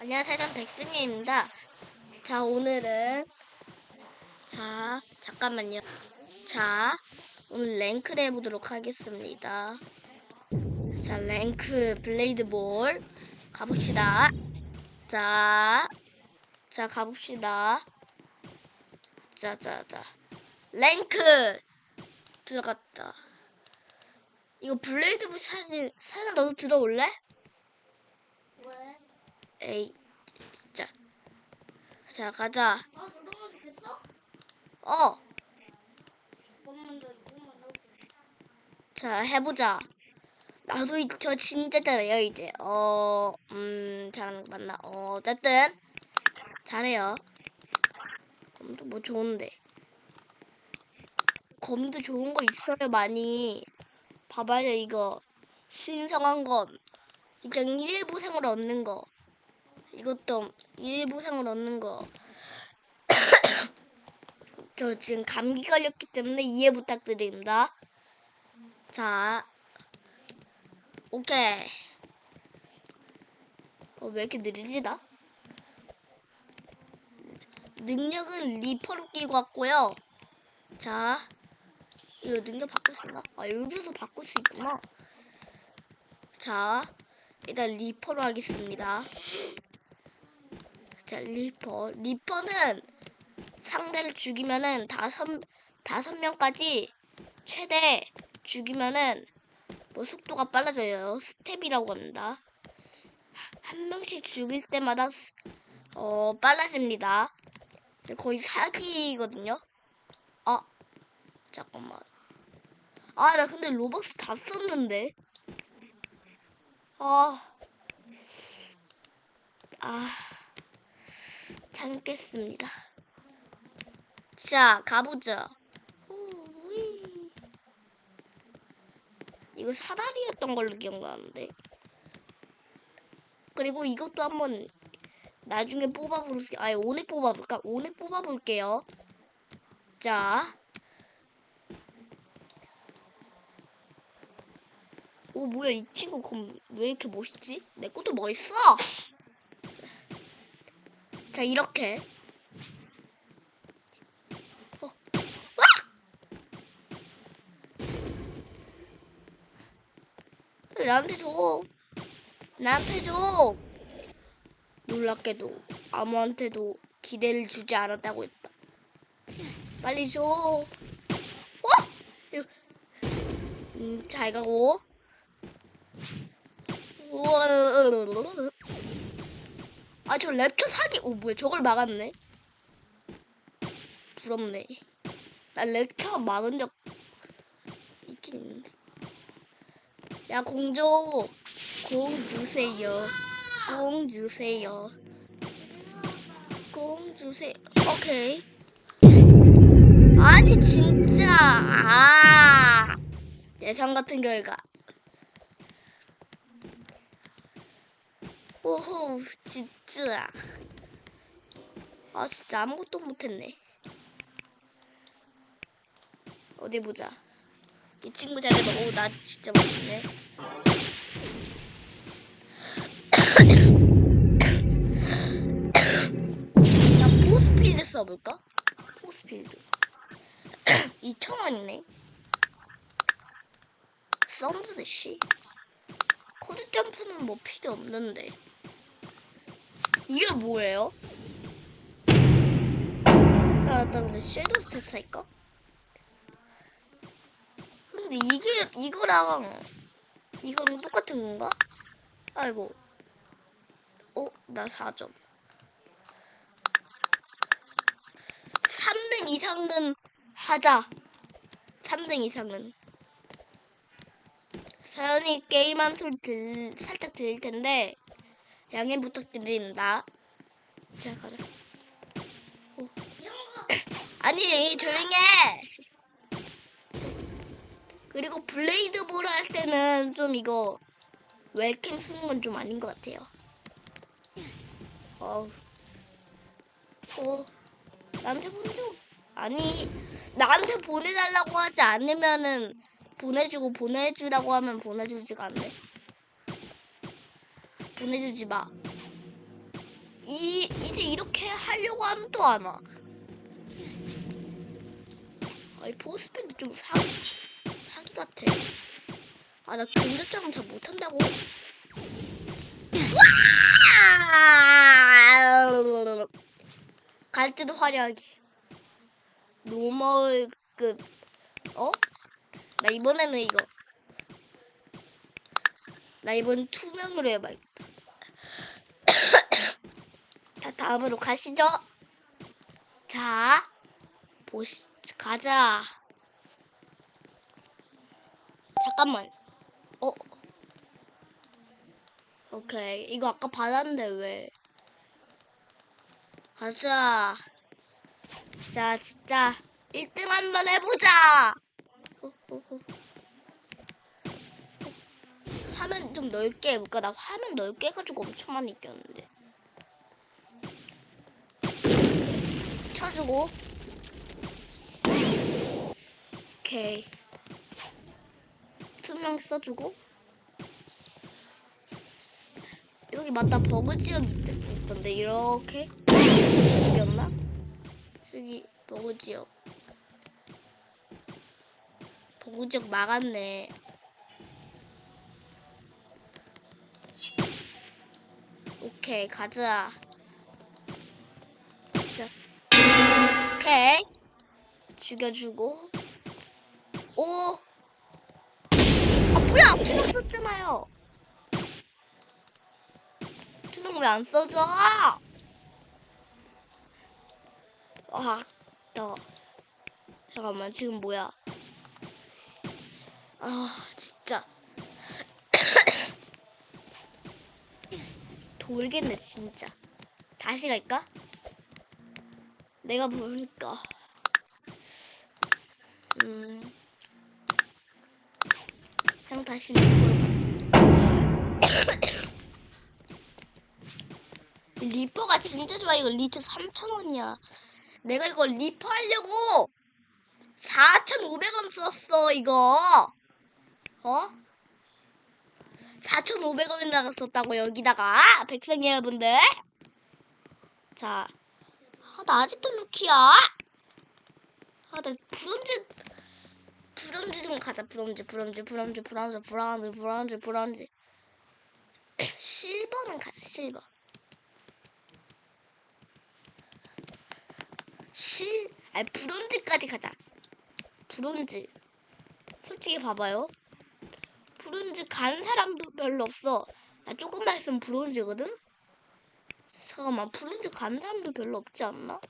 안녕하세요. 저는 백승희입니다. 자, 오늘은 자, 잠깐만요. 자, 오늘 랭크를 해보도록 하겠습니다. 자, 랭크 블레이드볼 가봅시다. 자, 자, 가봅시다. 자, 자, 자. 랭크 들어갔다. 이거 블레이드볼 사진, 사진 너도 들어올래? 왜? 에이, 진짜. 자, 가자. 아? 어, 이것만 더, 이것만 더. 자, 해보자. 나도 이- 저 진짜 잘해요, 이제. 어, 음, 잘하는 거 맞나? 어, 어쨌든. 잘해요. 검도 뭐 좋은데. 검도 좋은 거 있어요, 많이. 봐봐요, 이거. 신성한 검. 그냥 일보상으로 얻는 거. 이것도 일보상으로 얻는 거. 저 지금 감기 걸렸기 때문에 이해 부탁드립니다. 자, 오케이. 어, 왜 이렇게 느리지, 나? 능력은 리퍼로 끼고 왔고요. 자, 이거 능력 바꿀 수 있나? 아, 여기서도 바꿀 수 있구나. 자, 일단 리퍼로 하겠습니다. 자, 리퍼. 리퍼는 상대를 죽이면은 다섯, 다섯 명까지 최대 죽이면은 뭐 속도가 빨라져요. 스텝이라고 합니다. 한 명씩 죽일 때마다 스- 어 빨라집니다. 거의 사기거든요. 아 잠깐만. 아 나 근데 로벅스 다 썼는데. 아. 아. 참겠습니다. 자, 가보자. 이거 사다리였던 걸로 기억나는데. 그리고 이것도 한번 나중에 뽑아볼게요. 아니, 오늘 뽑아볼까? 오늘 뽑아볼게요. 자. 오, 뭐야, 이 친구 그럼 왜 이렇게 멋있지? 내 것도 멋있어! 자, 이렇게. 어. 와! 나한테 줘. 나한테 줘. 놀랍게도 아무한테도 기대를 주지 않았다고 했다. 빨리 줘. 어? 음, 잘 가고. 우와. 아, 저 랩터 사기. 오, 뭐야, 저걸 막았네. 부럽네. 나 랩터 막은 적 있긴 있는데. 야, 공조. 공 주세요. 공 주세요. 공 주세요. 오케이. 아니, 진짜. 아. 예상 같은 결과. 오호, 진짜. 아, 진짜 아무것도 못했네. 어디 보자. 이 친구 잘해봐. 오, 나 진짜 멋있네. 나 포스필드 써볼까? 포스필드. 2,000원이네. 썬드 씨. 코드 점프는 뭐 필요 없는데. 이게 뭐예요? 아, 나 근데 섀도우 스텝 살까? 근데 이게 이거랑 이거랑 똑같은 건가? 아이고. 어, 나 4점. 3등 이상은 하자. 3등 이상은. 사연이 게임한 소리 들, 살짝 들릴 텐데 양해 부탁드립니다. 자 가자. 오. 아니 조용해. 그리고 블레이드볼 할 때는 좀 이거 웹캠 쓰는 건 좀 아닌 것 같아요. 어. 어. 나한테 본적 아니 나한테 보내달라고 하지 않으면은 보내주고 보내주라고 하면 보내주지가 않네. 보내주지 마. 이 이제 이렇게 하려고 하면 또 안 와. 아이 보스밴드 좀 사기 사기 같아. 아 나 공격자랑 잘 못한다고. 와! 갈 때도 화려하게. 노멀급 어? 나 이번에는 이거. 나 이번 투명으로 해봐야겠다. 자, 다음으로 가시죠. 자, 보시, 가자. 잠깐만. 어? 오케이. 이거 아까 받았는데 왜? 가자. 자, 진짜 1등 한번 해보자. 화면 좀 넓게 해볼까? 나 화면 넓게 해가지고 엄청 많이 이겼는데. 쳐주고. 오케이. 투명 써주고. 여기 맞다 버그 지역 있, 있던데 이렇게 여기였나? 여기 버그 지역. 버그 지역 막았네. 오케이 가자. 자, 오케이 죽여주고. 오. 아 뭐야 투명 썼잖아요. 투명 왜안 써져? 아, 나 잠깐만 지금 뭐야? 아 진짜. 돌겠네 진짜 다시 갈까? 내가 보니까. 음. 그냥 다시 리퍼로 가자 리퍼가 진짜 좋아. 이거 리터 3,000원이야. 내가 이거 리퍼 하려고 4,500원 썼어 이거. 어? 4,500원에다가 썼다고 여기다가? 백성 여러분들. 자, 아, 나 아직도 루키야. 아, 나 브론즈 브론즈 좀 가자. 브론즈, 브론즈, 브론즈, 브론즈, 브론즈, 브론즈, 브론즈. 실버는 가자. 실버. 실, 아니 브론즈까지 가자. 브론즈. 솔직히 봐봐요. 브론즈 간 사람도 별로 없어. 나 조금만 있으면 브론즈거든? 잠깐만, 브론즈 간 사람도 별로 없지 않나?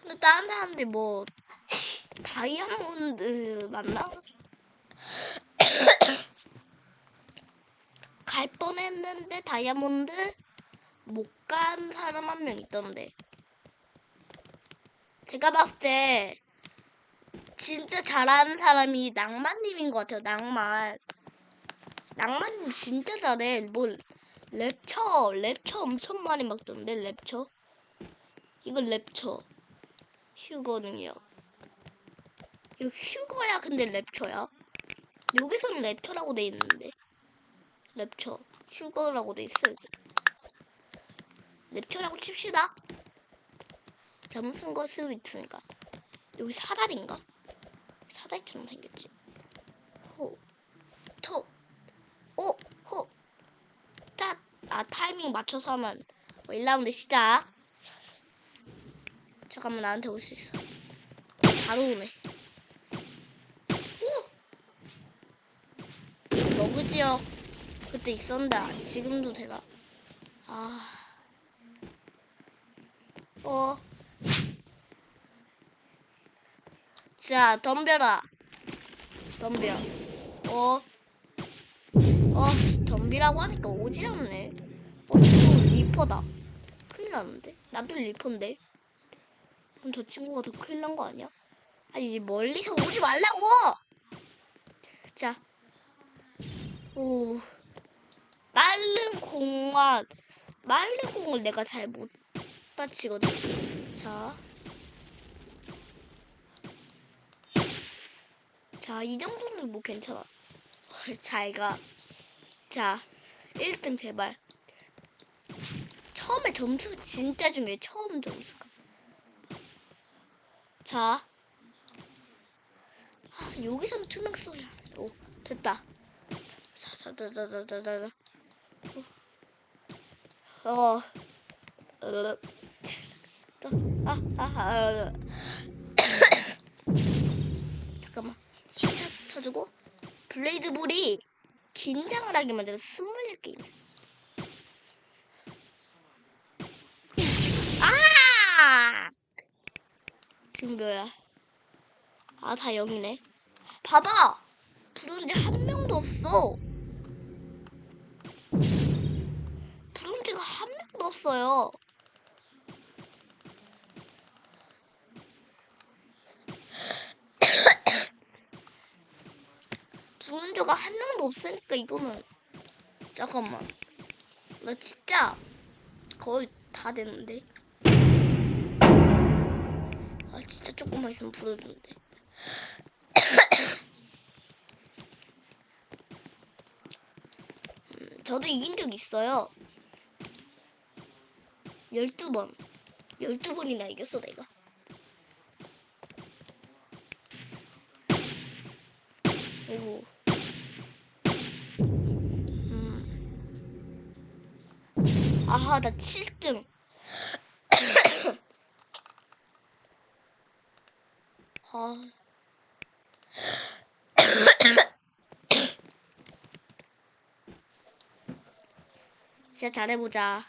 근데 다른 사람들 뭐, 다이아몬드 맞나? 갈 뻔했는데 다이아몬드 못 간 사람 한 명 있던데. 제가 봤을 때 진짜 잘하는 사람이 낭만님인 것 같아요. 낭만. 낭만님 진짜 잘해. 뭐 랩처, 랩처 엄청 많이 막던데 랩처. 이거 랩처. 휴거는요. 이거 휴거야 근데 랩처야. 여기서는 랩처라고 돼 있는데. 랩처. 휴거라고 돼 있어 여기. 랩처라고 칩시다. 잘못 쓴거 수도 있으니까. 여기 사다리인가? 사다리처럼 생겼지. 호, 토, 오, 호, 타. 아 타이밍 맞춰서 하면 어, 1라운드 시작. 잠깐만 나한테 올 수 있어. 바로 오네. 오! 머그지요. 그때 있었는데 아, 지금도 되나? 아, 어. 자, 덤벼라. 덤벼. 어. 어, 덤비라고 하니까 오지랖네. 어, 지금 리퍼다. 큰일 났는데? 나도 리퍼인데. 그럼 저 친구가 더 큰일 난 거 아니야? 아니, 멀리서 오지 말라고! 자. 오. 빠른 공만, 빠른 공을 내가 잘못 받치거든. 자. 자, 이 정도는 뭐 괜찮아. 잘 가. 자, 1등 제발. 처음 처음에 점수 진짜 중요해. 처음 점수가. 자. 아, 여기선 투명 소리야. 오, 됐다. 자, 자, 자, 자, 자, 자, 자, 자. 어. 어. 어. 또, 아, 아, 아. 잠깐만. 차, 쳐주고. 블레이드 볼이 긴장을 하게 만드는 스물일 게임. 아! 지금 몇야? 아, 다 0이네. 봐봐! 브론즈 한 명도 없어. 브론즈가 한 명도 없어요. 브론즈가 한 명도 없으니까 이거는 잠깐만. 나 진짜 거의 다 됐는데. 아 진짜 조금만 있으면 부러지는데. 음, 저도 이긴 적 있어요. 12번. 12번이나 이겼어 내가. 오고. 음. 아하 나 7등. 아. 진짜 잘해보자.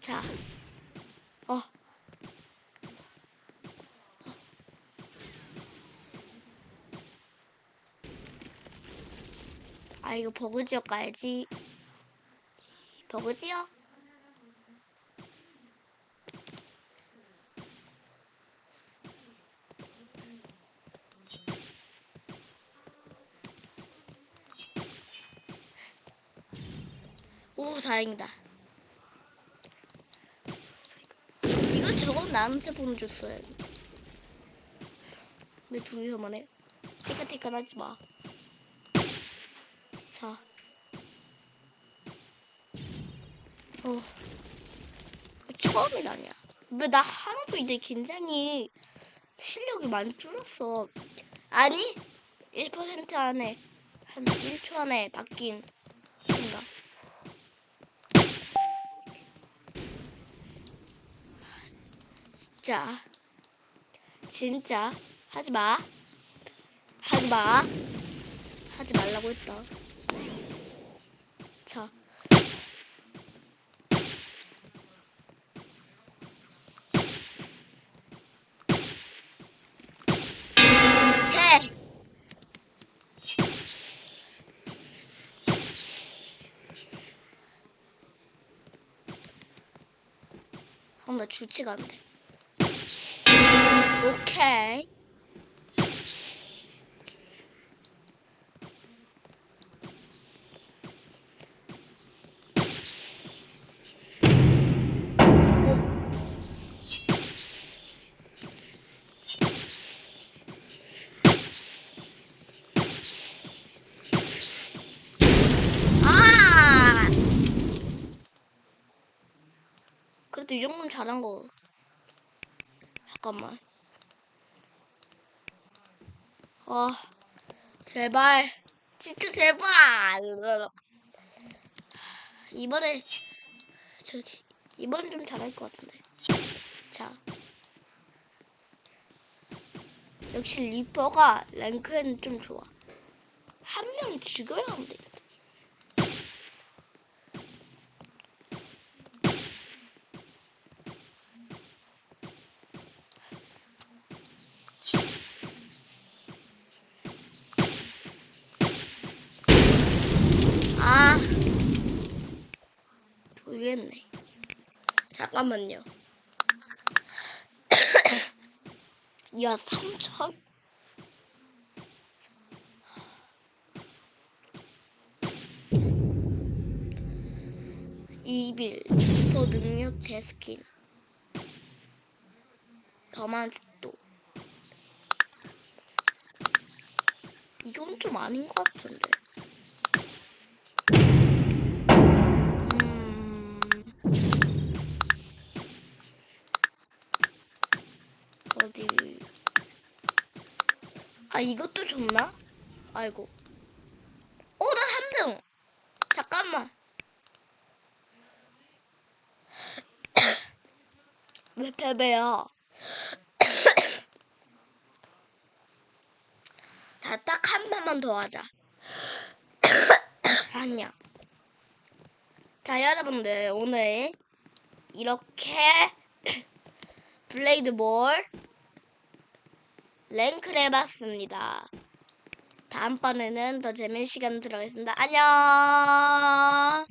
자. 어. 아, 이거 버그 지역 가야지. 버그 지역? 다행이다. 이거 저건 나한테 보내줬어야 돼. 왜 둘이서만 해? 티카티카 하지 마. 자. 어. 처음이 아니야. 왜 나 하나도 이제 긴장이 실력이 많이 줄었어. 아니, 1% 안에, 한 1초 안에 바뀐 생각. 진짜. 진짜. 하지 마. 하지 마. 하지 말라고 했다. 자. 해. 아, 나 주치가 안 돼. 오케이. 오. 아! 이 정도면 잘한 거. 잠깐만. 아, 제발. 진짜 제발. 이번에 저기 이번 좀 잘할 것 같은데. 자. 역시 리퍼가 랭크는 좀 좋아. 한 명 죽여야 하면 돼. 아. 모르겠네. 잠깐만요. 야, 3천? 이빌, 더 능력 제스킨. 더만 습도. 이건 좀 아닌 것 같은데. 어디? 아 이것도 좋나? 아이고. 어, 나 3등. 잠깐만. 왜 패배야? 자, 딱 한 판만 더 하자. 아니야. 자, 여러분들, 오늘 이렇게 블레이드 볼 랭크를 해봤습니다. 다음번에는 더 재밌는 시간 들어가겠습니다. 안녕!